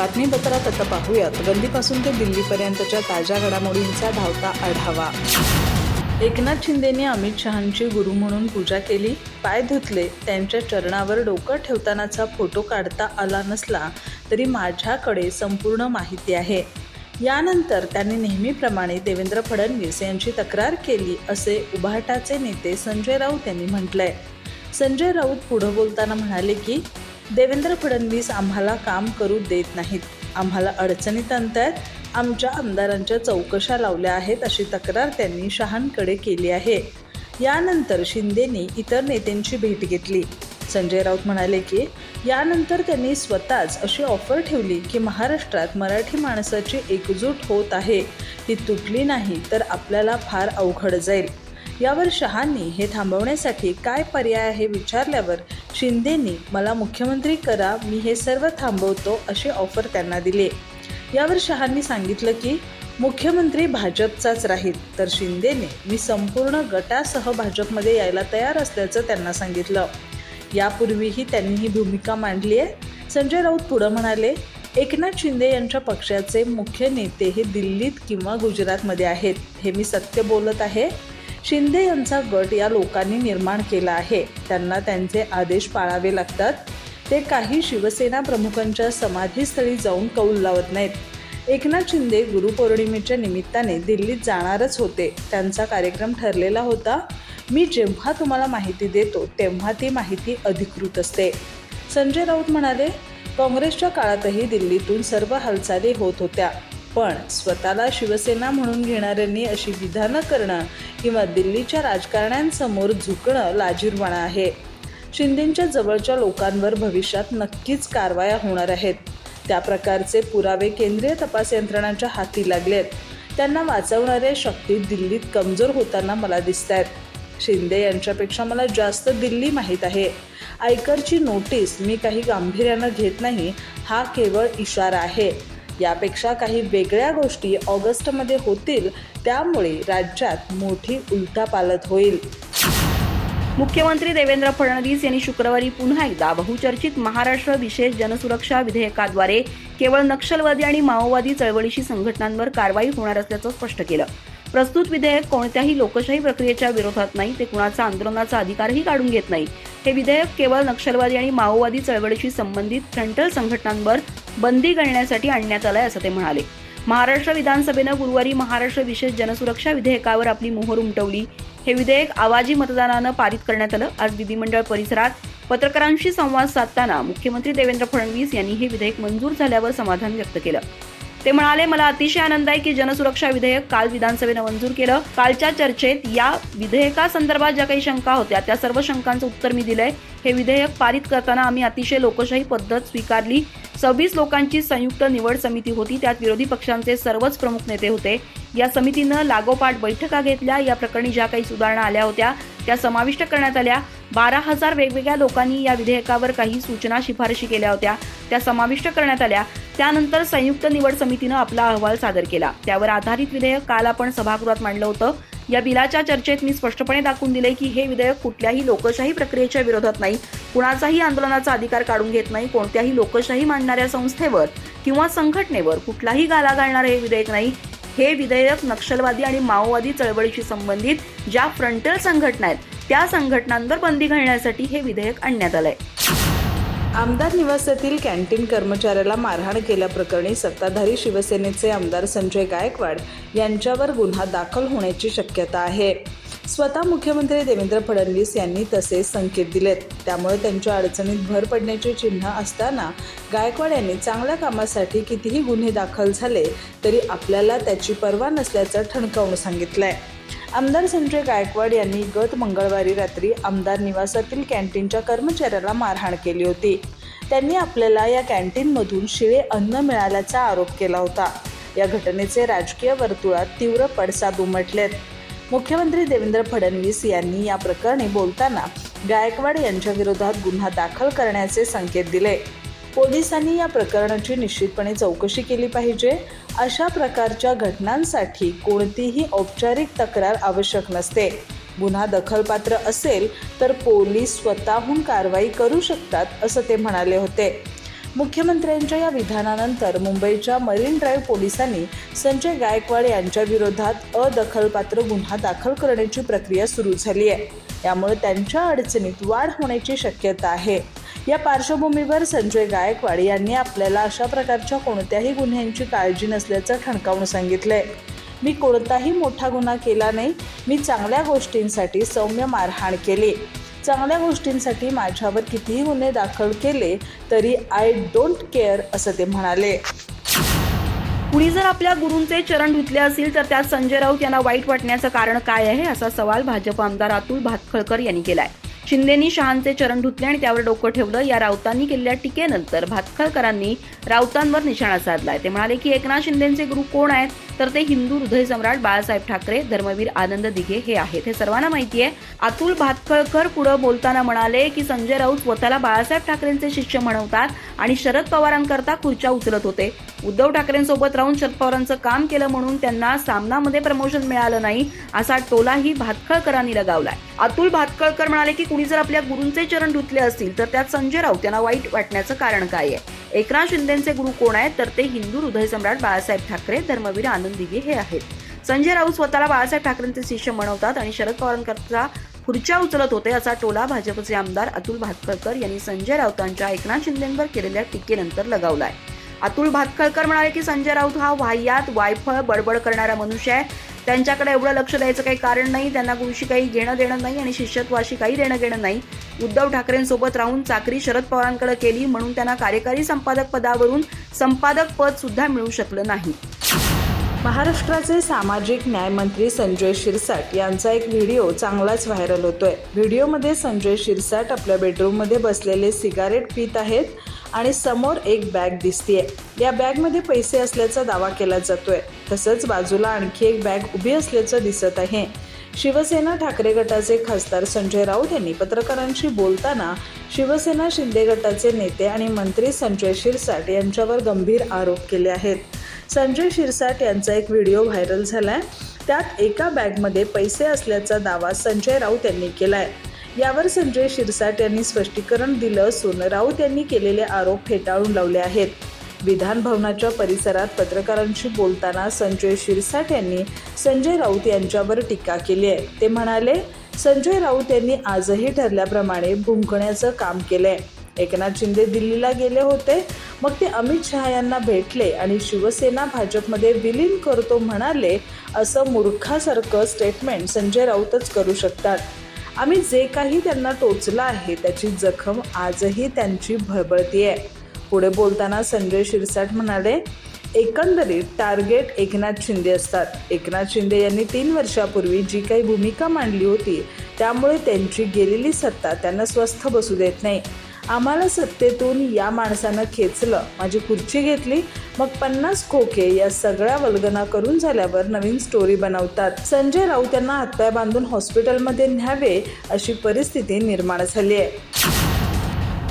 बातमीपत्रात आता पाहूयात. गल्लीपासून ते दिल्लीपर्यंतच्या ताज्या घडामोडींचा धावता आढावा. एकनाथ शिंदेने अमित शहांची गुरु म्हणून पूजा केली. पाय धुतले. त्यांच्या चरणावर डोकं ठेवतानाचा फोटो काढता आला नसला तरी माझ्याकडे संपूर्ण माहिती आहे. यानंतर त्यांनी नेहमीप्रमाणे देवेंद्र फडणवीस यांची तक्रार केली असे उभाटाचे नेते संजय राऊत यांनी म्हटलंय. संजय राऊत पुढं बोलताना म्हणाले की देवेंद्र फडणवीस आम्हाला काम करू देत नाहीत. आम्हाला अडचणीत आणतायत. आमच्या आमदारांच्या चौकशा लावल्या आहेत अशी तक्रार त्यांनी शहांकडे केली आहे. यानंतर शिंदेनी इतर नेत्यांची भेट घेतली. संजय राऊत म्हणाले की यानंतर त्यांनी स्वतःच अशी ऑफर ठेवली की महाराष्ट्रात मराठी माणसाची एकजूट होत आहे. ती तुटली नाही तर आपल्याला फार अवघड जाईल. यावर शहांनी हे थांबवण्यासाठी काय पर्याय आहे विचारल्यावर शिंदेनी मला मुख्यमंत्री करा मी हे सर्व थांबवतो अशी ऑफर त्यांना दिली. यावर शहांनी सांगितलं की मुख्यमंत्री भाजपचाच राहील. तर शिंदेने मी संपूर्ण गटासह भाजपमध्ये यायला तयार असल्याचं त्यांना सांगितलं. यापूर्वीही त्यांनी ही भूमिका मांडली आहे. संजय राऊत पुढं म्हणाले एकनाथ शिंदे यांच्या पक्षाचे मुख्य नेते हे दिल्लीत किंवा गुजरातमध्ये आहेत हे मी सत्य बोलत आहे. शिंदे यांचा गट या लोकांनी निर्माण केला आहे. त्यांना त्यांचे आदेश पाळावे लागतात. ते काही शिवसेना प्रमुखांच्या समाधीस्थळी जाऊन कौल लावत नाहीत. एकनाथ शिंदे गुरुपौर्णिमेच्या निमित्ताने दिल्लीत जाणारच होते. त्यांचा कार्यक्रम ठरलेला होता. मी जेव्हा तुम्हाला माहिती देतो तेव्हा ती माहिती अधिकृत असते. संजय राऊत म्हणाले काँग्रेसच्या काळातही दिल्लीतून सर्व हालचाली होत होत्या. पण स्वतःला शिवसेना म्हणून घेणाऱ्यांनी अशी विधानं करणं किंवा दिल्लीच्या राजकारण्यांसमोर झुकणं लाजीरवाणं आहे. शिंदेच्या जवळच्या लोकांवर भविष्यात नक्कीच कारवाया होणार आहेत. त्या प्रकारचे पुरावे केंद्रीय तपास यंत्रणांच्या हाती लागलेत. त्यांना वाचवणाऱ्या शक्ती दिल्लीत कमजोर होताना मला दिसत आहेत शिंदे यांच्यापेक्षा मला जास्त दिल्ली माहीत आहे. आयकरची नोटीस मी काही गांभीर्यानं घेत नाही हा केवळ इशारा आहे. यापेक्षा काही वेगळ्या गोष्टी ऑगस्टमध्ये होतील त्यामुळे राज्यात मोठी उलटापालट होईल. मुख्यमंत्री देवेंद्र फडणवीस यांनी शुक्रवारी पुन्हा एकदा बहुचर्चित महाराष्ट्र विशेष जनसुरक्षा विधेयकाद्वारे केवळ नक्षलवादी आणि माओवादी चळवळीशी संघटनांवर कारवाई होणार असल्याचं स्पष्ट केलं. प्रस्तुत विधेयक कोणत्याही लोकशाही प्रक्रियेच्या विरोधात नाही ते कुणाचा आंदोलनाचा अधिकारही काढून घेत नाही. हे विधेयक केवळ नक्षलवादी आणि माओवादी चळवळीशी संबंधित फ्रंटल संघटनांवर बंदी घालण्यासाठी आणण्यात आलंय असं ते म्हणाले. महाराष्ट्र विधानसभेनं गुरुवारी महाराष्ट्र विशेष जनसुरक्षा विधेयकावर आपली मोहर उमटवली. हे विधेयक आवाजी मतदानानं पारित करण्यात आलं. आज विधिमंडळ परिसरात पत्रकारांशी संवाद साधताना मुख्यमंत्री देवेंद्र फडणवीस यांनी हे विधेयक मंजूर झाल्यावर समाधान व्यक्त केलं. ते म्हणाले मला अतिशय आनंद आहे की जनसुरक्षा विधेयक काल विधानसभेनं मंजूर केलं. कालच्या चर्चेत या विधेयकासंदर्भात ज्या काही शंका होत्या त्या सर्व शंकांचं उत्तर मी दिलंय. हे विधेयक पारित करताना आम्ही अतिशय लोकशाही पद्धत स्वीकारली. सव्वीस लोकांची संयुक्त निवड समिती होती. त्यात विरोधी पक्षांचे सर्वच प्रमुख नेते होते. या समितीनं लागोपाठ बैठका घेतल्या. या प्रकरणी ज्या काही सुधारणा आल्या होत्या त्या समाविष्ट करण्यात आल्या. बारा हजार वेगवेगळ्या लोकांनी या विधेयकावर काही सूचना शिफारशी केल्या होत्या. त्या समाविष्ट करण्यात आल्या. त्यानंतर संयुक्त निवड समितीनं आपला अहवाल सादर केला. त्यावर आधारित विधेयक काल आपण सभागृहात मांडलं होतं. या बिलाच्या चर्चेत मी स्पष्टपणे दाखवून दिले की हे विधेयक कुठल्याही लोकशाही प्रक्रियेच्या विरोधात नाही. कुणाचाही आंदोलनाचा अधिकार काढून घेत नाही. कोणत्याही लोकशाही मांडणाऱ्या संस्थेवर किंवा संघटनेवर कुठलाही गाला घालणारं हे विधेयक नाही. हे विधेयक नक्षलवादी आणि माओवादी चळवळीशी संबंधित ज्या फ्रंटल संघटना आहेत त्या संघटनांवर बंदी घालण्यासाठी हे विधेयक आणण्यात आलंय. आमदार निवासातील कॅन्टीन कर्मचाऱ्याला मारहाण केल्याप्रकरणी सत्ताधारी शिवसेनेचे आमदार संजय गायकवाड यांच्यावर गुन्हा दाखल होण्याची शक्यता आहे. स्वतः मुख्यमंत्री देवेंद्र फडणवीस यांनी तसे संकेत दिलेत. त्यामुळे त्यांच्या अडचणीत भर पडण्याची चिन्ह असताना गायकवाड यांनी चांगल्या कामासाठी कितीही गुन्हे दाखल झाले तरी आपल्याला त्याची पर्वा नसल्याचं ठणकावून सांगितलं आहे आमदार संजय गायकवाड यांनी गत मंगळवारी रात्री आमदार निवासातील कॅन्टीनच्या कर्मचाऱ्याला मारहाण केली होती. त्यांनी आपल्याला या कॅन्टीनमधून शिळे अन्न मिळाल्याचा आरोप केला होता. या घटनेचे राजकीय वर्तुळात तीव्र पडसाद उमटलेत. मुख्यमंत्री देवेंद्र फडणवीस यांनी या प्रकरणी बोलताना गायकवाड यांच्या विरोधात गुन्हा दाखल करण्याचे संकेत दिले. पोलिसांनी या प्रकरणाची निश्चितपणे चौकशी केली पाहिजे. अशा प्रकारच्या घटनांसाठी कोणतीही औपचारिक तक्रार आवश्यक नसते. गुन्हा दखलपात्र असेल तर पोलीस स्वतःहून कारवाई करू शकतात असं ते म्हणाले होते. मुख्यमंत्र्यांच्या या विधानानंतर मुंबईच्या मरीन ड्राईव्ह पोलिसांनी संजय गायकवाड यांच्या विरोधात अदखलपात्र गुन्हा दाखल करण्याची प्रक्रिया सुरू झाली आहे त्यामुळे त्यांच्या अडचणीत वाढ होण्याची शक्यता आहे. या पार्श्वभूमीवर संजय गायकवाड यांनी आपल्याला अशा प्रकारच्या कोणत्याही गुन्ह्यांची काळजी नसल्याचं ठणकावून सांगितलंय. मी कोणताही मोठा गुन्हा केला नाही मी चांगल्या गोष्टींसाठी सौम्य मारहाण केली. चांगल्या गोष्टींसाठी माझ्यावर कितीही गुन्हे दाखल केले तरी आय डोंट केअर असं ते म्हणाले. कुणी जर आपल्या गुरूंचे चरण धुतले असतील तर त्यात संजय राऊत यांना वाईट वाटण्याचं कारण काय आहे असा सवाल भाजप आमदार अतुल भातखळकर यांनी केलाय. शिंदेनी शहांचे चरण धुतले आणि त्यावर डोकं ठेवलं. या राऊतांनी केलेल्या टीकेनंतर भातखळकरांनी राऊतांवर निशाणा साधलाय. ते म्हणाले की एकनाथ शिंदेचे गुरु कोण आहेत? तर ते हिंदू हृदय सम्राट बाळासाहेब ठाकरे धर्मवीर आनंद दिघे हे आहेत. हे सर्वांना माहिती आहे. अतुल भातखळकर पुढे बोलताना म्हणाले की संजय राऊत स्वतःला बाळासाहेब ठाकरेंचे शिष्य म्हणवतात आणि शरद पवारांकरता खुर्च्या उचलत होते. उद्धव ठाकरेंसोबत राहून शरद पवारांचं काम केलं म्हणून त्यांना सामनामध्ये प्रमोशन मिळालं नाही असा टोलाही भातखळकरांनी लगावलाय. अतुल भातखळकर म्हणाले की कुणी जर आपल्या गुरूंचे चरण धुतले असतील तर त्यात संजय राऊत यांना वाईट वाटण्याचं कारण काय आहे? एकनाथ शिंदेचे गुरु कोण आहेत? तर ते हिंदू हृदय सम्राट बाळासाहेब ठाकरे धर्मवीर आनंद दिघे हे आहेत. संजय राऊत स्वतःला बाळासाहेब ठाकरेंचे शिष्य म्हणवतात आणि शरद पवारांकरता खुर्च्या उचलत होते असा टोला भाजपचे आमदार अतुल भातखळकर यांनी संजय राऊतांच्या एकनाथ शिंदेंवर केलेल्या टीकेनंतर लगावलाय. अतुल भातखळकर म्हणाले की संजय राऊत हा वाह्यात वायफळ बडबड करणारा मनुष्य आहे. त्यांच्याकडे एवढं लक्ष द्यायचं काही कारण नाही त्यांना गुरुशी काही घेणं देणं नाही आणि शिष्यत्वाशी काही देणं घेणं नाही. उद्धव ठाकरेंसोबत राहून चाकरी शरद पवारांकडे केली म्हणून त्यांना कार्यकारी संपादक पदावरून संपादक पद सुद्धा मिळू शकलं नाही. महाराष्ट्राचे सामाजिक न्याय मंत्री संजय शिरसाट यांचा एक व्हिडिओ चांगलाच व्हायरल होतोय. व्हिडिओमध्ये संजय शिरसाट आपल्या बेडरूममध्ये बसलेले सिगारेट पित आहेत. आणि समोर एक बॅग दिसतीये. या बॅगमध्ये पैसे असल्याचा दावा केला जातोय. तसंच बाजूला आणखी एक बॅग उभी असल्याचं दिसत आहे. शिवसेना ठाकरे गटाचे खासदार संजय राऊत यांनी पत्रकारांशी बोलताना शिवसेना शिंदे गटाचे नेते आणि मंत्री संजय शिरसाट यांच्यावर गंभीर आरोप केले आहेत. संजय शिरसाट यांचा एक व्हिडिओ व्हायरल झालाय. त्यात एका बॅगमध्ये पैसे असल्याचा दावा संजय राऊत यांनी केला आहे यावर संजय शिरसाट यांनी स्पष्टीकरण दिलं असून राऊत यांनी केलेले आरोप फेटाळून लावले आहेत. विधान भवनाच्या परिसरात पत्रकारांशी बोलताना संजय शिरसाट यांनी संजय राऊत यांच्यावर टीका केली आहे. ते म्हणाले संजय राऊत यांनी आजही ठरल्याप्रमाणे भुंकण्याचं काम केलंय. एकनाथ शिंदे दिल्लीला गेले होते. मग ते अमित शहा यांना भेटले आणि शिवसेना भाजपमध्ये विलीन करतो म्हणाले असं मूर्खासारखं स्टेटमेंट संजय राऊतच करू शकतात. आम्ही जे काही त्यांना टोचलं आहे त्याची जखम आजही त्यांची भळबळती आहे. पुढे बोलताना संजय शिरसाट म्हणाले एकंदरीत टार्गेट एकनाथ शिंदे असतात. एकनाथ शिंदे यांनी तीन वर्षापूर्वी जी काही भूमिका मांडली होती त्यामुळे त्यांची गेलेली सत्ता त्यांना स्वस्थ बसू देत नाही. आम्हाला सत्तेतून या माणसानं खेचलं. माझी खुर्ची घेतली मग पन्नास खोके या सगळ्या वल्गना करून झाल्यावर नवीन स्टोरी बनवतात. संजय राऊत यांना हातपाय बांधून हॉस्पिटलमध्ये न्यावे अशी परिस्थिती निर्माण झाली आहे.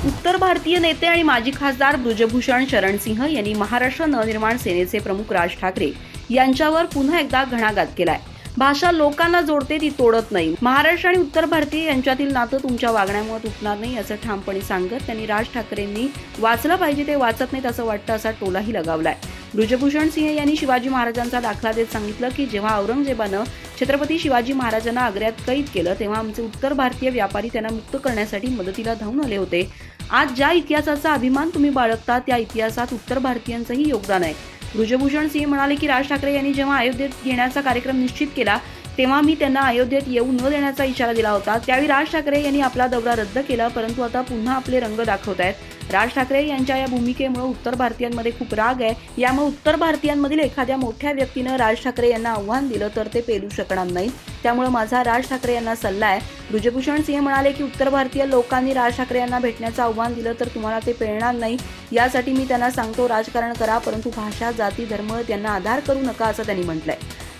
उत्तर भारतीय नेते आणि माजी खासदार ब्रजभूषण शरणसिंह यांनी महाराष्ट्र नवनिर्माण सेनेचे प्रमुख राज ठाकरे यांच्यावर पुन्हा एकदा घणाघात केलाय. भाषा लोकांना जोडते ती तोडत नाही. महाराष्ट्र आणि उत्तर भारतीय यांच्यातील नातं तुमच्या वागण्यामुळे तुटणार नाही असं ठामपणे सांगत त्यांनी राज ठाकरेंनी वाचलं पाहिजे ते वाचत नाहीत असं वाटतं असा टोलाही लगावलाय. ब्रुजभूषण सिंह यांनी शिवाजी महाराजांचा दाखला देत सांगितलं की जेव्हा औरंगजेबानं छत्रपती शिवाजी महाराजांना आग्र्यात कैद केलं तेव्हा आमचे उत्तर भारतीय व्यापारी त्यांना मुक्त करण्यासाठी मदतीला धावून आले होते. आज ज्या इतिहासाचा अभिमान तुम्ही बाळगता त्या इतिहासात उत्तर भारतीयांचंही योगदान आहे. ब्रजभूषण सिंह म्हणाले की राज ठाकरे यांनी जेव्हा अयोध्येत घेण्याचा कार्यक्रम निश्चित केला तेव्हा मी त्यांना अयोध्येत येऊ न देण्याचा इशारा दिला होता. त्यावेळी राज ठाकरे यांनी आपला दौरा रद्द केला परंतु आता पुन्हा आपले रंग दाखवत आहेत राज ठाकरे यांच्या या भूमिकेमुळे उत्तर भारतीयांमध्ये खूप राग आहे. यामुळे उत्तर भारतीयांमधील एखाद्या मोठ्या व्यक्तीनं राज ठाकरे यांना आव्हान दिलं तर ते पेलू शकणार नाही. त्यामुळे माझा राज ठाकरे यांना सल्ला आहे. ब्रुजभूषण सिंह म्हणाले की उत्तर भारतीय लोकांनी राज ठाकरे यांना भेटण्याचं आव्हान दिलं तर तुम्हाला ते पेळणार नाही. यासाठी मी त्यांना सांगतो राजकारण करा परंतु भाषा जाती धर्म त्यांना आधार करू नका असं त्यांनी म्हटलंय.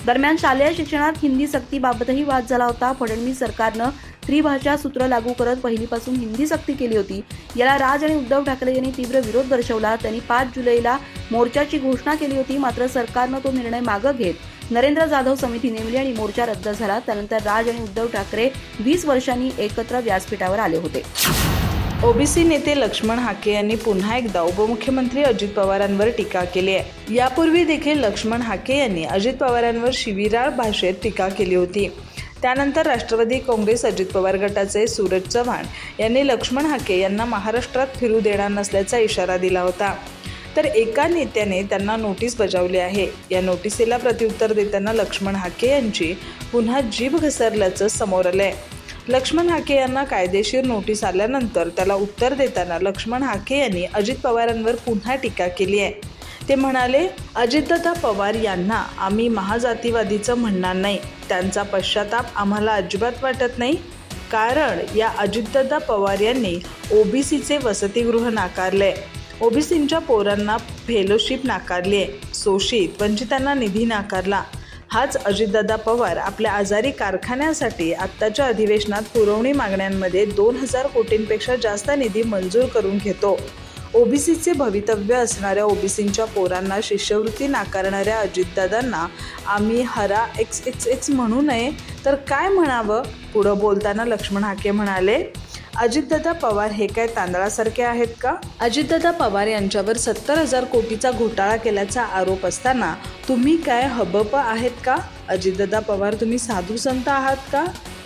दरम्यान शालेय शिक्षणात हिंदी सक्तीबाबतही वाद झाला होता. फडणवीस सरकारनं स्त्रीभाषा सूत्र लागू करत पहिलीपासून हिंदी सक्ती केली होती. याला राज आणि उद्धव ठाकरे यांनी तीव्र विरोध दर्शवला. त्यांनी पाच जुलैला मोर्चाची घोषणा केली होती. मात्र सरकारनं तो निर्णय मागं घेत नरेंद्र जाधव समिती नेमली आणि मोर्चा रद्द झाला. त्यानंतर राज आणि उद्धव ठाकरे वीस वर्षांनी एकत्र व्यासपीठावर आले होते. ओबीसी नेते लक्ष्मण हाके यांनी पुन्हा एकदा उपमुख्यमंत्री अजित पवारांवर टीका केली आहे. यापूर्वी देखील लक्ष्मण हाके यांनी अजित पवारांवर शिवीराळ भाषेत टीका केली होती. त्यानंतर राष्ट्रवादी काँग्रेस अजित पवार गटाचे सूरज चव्हाण यांनी लक्ष्मण हाके यांना महाराष्ट्रात फिरू देणार नसल्याचा इशारा दिला होता. तर एका नेत्याने त्यांना नोटीस बजावली आहे. या नोटिसेला प्रत्युत्तर देताना लक्ष्मण हाके यांची पुन्हा जीभ घसरल्याचं समोर आलंय. लक्ष्मण हाके यांना कायदेशीर नोटीस आल्यानंतर त्याला उत्तर देताना लक्ष्मण हाके यांनी अजित पवारांवर पुन्हा टीका केली आहे. ते म्हणाले अजितदादा पवार यांना आम्ही महाजातीवादीचं म्हणणार नाही. त्यांचा पश्चाताप आम्हाला अजिबात वाटत नाही. कारण या अजितदादा पवार यांनी ओबीसीचे वसतिगृह नाकारले ओबीसींच्या पोरांना फेलोशिप नाकारली आहे शोषित वंचितांना निधी नाकारला. हाच अजितदादा पवार आपल्या आजारी कारखान्यासाठी आत्ताच्या अधिवेशनात पुरवणी मागण्यांमध्ये दोन हजार कोटींपेक्षा जास्त निधी मंजूर करून घेतो. ओबीसीचे भवितव्य असणाऱ्या ओबीसींच्या पोरांना शिष्यवृत्ती नाकारणाऱ्या अजितदादांना आम्ही हरा एक्स एक्स एक्स म्हणू नये. तर काय म्हणावं? पुढं बोलताना लक्ष्मण हाके म्हणाले अजितदादा पवार हे काय तांदळासारखे आहेत का? अजितदादा पवार यांच्यावर सत्तर हजार कोटीचा घोटाळा केल्याचा आरोप असताना तुम्ही काय हबप आहेत का? अजितदादा पवार तुम्ही साधू संत आहात का?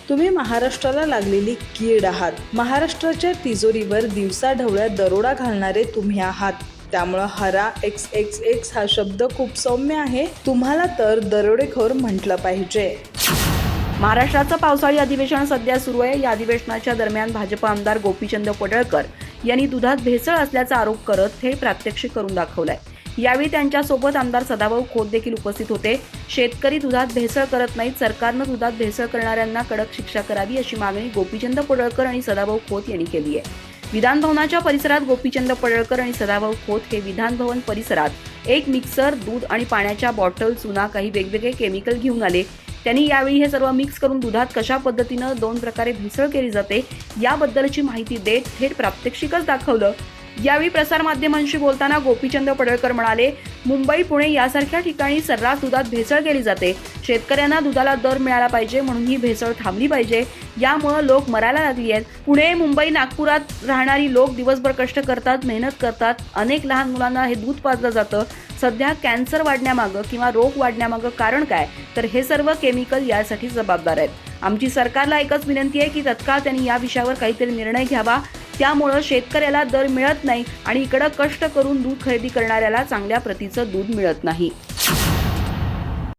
तुम्ही महाराष्ट्राला लागलेली कीड आहात. महाराष्ट्राच्या तिजोरीवर दिवसाढवळ्या दरोडा घालणारे तुम्ही आहात. त्यामुळं हरा एक्स एक्स एक्स हा शब्द खूप सौम्य आहे. तुम्हाला तर दरोडेखोर म्हटलं पाहिजे. महाराष्ट्राचं पावसाळी अधिवेशन सध्या सुरू आहे. या अधिवेशनाच्या दरम्यान भाजप आमदार गोपीचंद पडळकर यांनी दुधात भेसळ असल्याचा आरोप करत थेट प्रात्यक्षिक करून दाखवलाय. यावेळी त्यांच्यासोबत आमदार सदाभाऊ खोत देखील उपस्थित होते. शेतकरी दुधात भेसळ करत नाहीत सरकारनं दुधात भेसळ करणाऱ्यांना कडक शिक्षा करावी अशी मागणी गोपीचंद पडळकर आणि सदाभाऊ खोत यांनी केली आहे. विधानभवनाच्या परिसरात गोपीचंद पडळकर आणि सदाभाऊ खोत हे विधानभवन परिसरात एक मिक्सर दूध आणि पाण्याच्या बॉटल चुना काही वेगवेगळे केमिकल घेऊन आले. त्यांनी यावेळी हे सर्व मिक्स करून दुधात कशा पद्धतीनं दोन प्रकारे भेसळ केली जाते याबद्दलची माहिती देत थेट प्रात्यक्षिकच दाखवलं. यावेळी प्रसारमाध्यमांशी बोलताना गोपीचंद पडळकर म्हणाले मुंबई पुणे यासारख्या ठिकाणी सर्रास दुधात भेसळ केली जाते. शेतकऱ्यांना दुधाला दर मिळाला पाहिजे म्हणून ही भेसळ थांबली पाहिजे. यामुळं लोक मरायला लागली आहेत. पुणे मुंबई नागपुरात राहणारी लोक दिवसभर कष्ट करतात मेहनत करतात. अनेक लहान मुलांना हे दूध पाजलं जातं. सध्या कॅन्सर वाढण्यामागं किंवा रोग वाढण्यामागं कारण काय? तर हे सर्व केमिकल यासाठी जबाबदार आहेत. आमची सरकारला एकच विनंती आहे की तत्काळ त्यांनी या विषयावर काहीतरी निर्णय घ्यावा. त्यामुळं शेतकऱ्याला दर मिळत नाही आणि इकडं कष्ट करून दूध खरेदी करणाऱ्याला चांगल्या प्रतीचं दूध मिळत नाही.